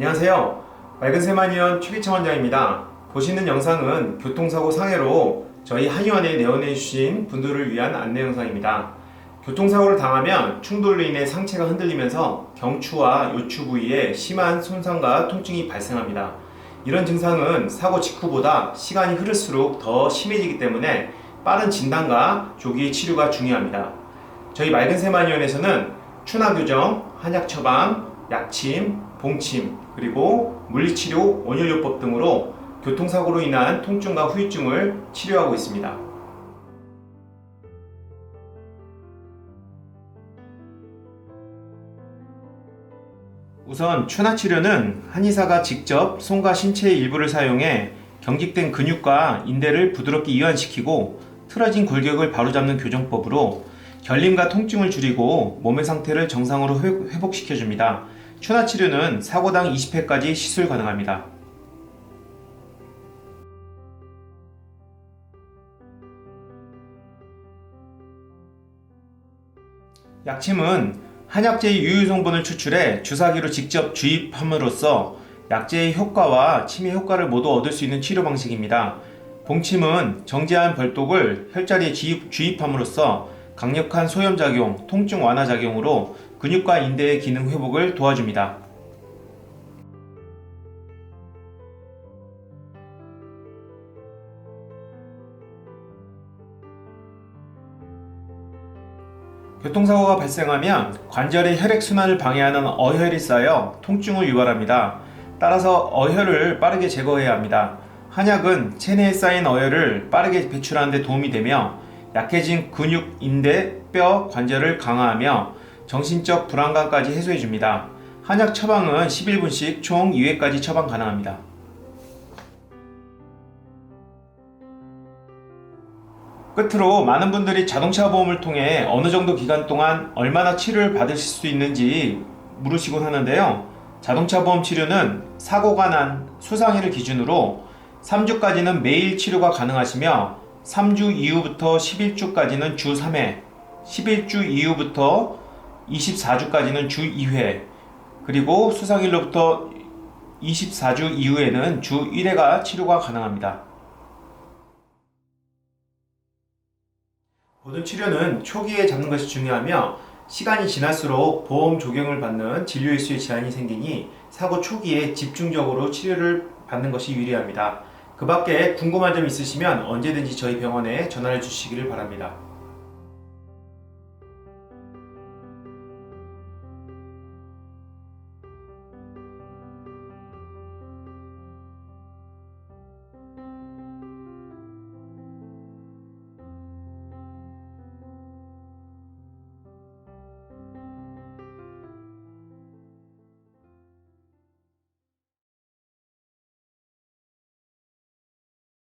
안녕하세요. 맑은 세마니언 최기창 원장입니다. 보시는 영상은 교통사고 상해로 저희 한의원에 내원해 주신 분들을 위한 안내 영상입니다. 교통사고를 당하면 충돌로 인해 상체가 흔들리면서 경추와 요추 부위에 심한 손상과 통증이 발생합니다. 이런 증상은 사고 직후보다 시간이 흐를수록 더 심해지기 때문에 빠른 진단과 조기 치료가 중요합니다. 저희 맑은 세마니언에서는 추나 교정, 한약 처방, 약침, 봉침, 그리고 물리치료, 온열요법 등으로 교통사고로 인한 통증과 후유증을 치료하고 있습니다. 우선 추나 치료는 한의사가 직접 손과 신체의 일부를 사용해 경직된 근육과 인대를 부드럽게 이완시키고 틀어진 골격을 바로잡는 교정법으로 결림과 통증을 줄이고 몸의 상태를 정상으로 회- 회복시켜줍니다. 추나 치료는 사고당 20회까지 시술 가능합니다. 약침은 한약재의 유효 성분을 추출해 주사기로 직접 주입함으로써 약재의 효과와 침해 효과를 모두 얻을 수 있는 치료 방식입니다. 봉침은 정제한 벌독을 혈자리에 주입, 주입함으로써 강력한 소염작용, 통증 완화 작용으로 근육과 인대의 기능 회복을 도와줍니다. 교통사고가 발생하면 관절의 혈액순환을 방해하는 어혈이 쌓여 통증을 유발합니다. 따라서 어혈을 빠르게 제거해야 합니다. 한약은 체내에 쌓인 어혈을 빠르게 배출하는 데 도움이 되며 약해진 근육, 인대, 뼈, 관절을 강화하며 정신적 불안감까지 해소해 줍니다. 한약 처방은 11분씩 총 2회까지 처방 가능합니다. 끝으로 많은 분들이 자동차 보험을 통해 어느 정도 기간 동안 얼마나 치료를 받으실 수 있는지 물으시곤 하는데요. 자동차 보험 치료는 사고가 난 수상일을 기준으로 3주까지는 매일 치료가 가능하시며 3주 이후부터 11주까지는 주 3회, 11주 이후부터 24주까지는 주 2회, 그리고 수상일로부터 24주 이후에는 주 1회가 치료가 가능합니다. 모든 치료는 초기에 잡는 것이 중요하며 시간이 지날수록 보험 적용을 받는 진료 일수에 제한이 생기니 사고 초기에 집중적으로 치료를 받는 것이 유리합니다. 그 밖에 궁금한 점 있으시면 언제든지 저희 병원에 전화를 주시기를 바랍니다.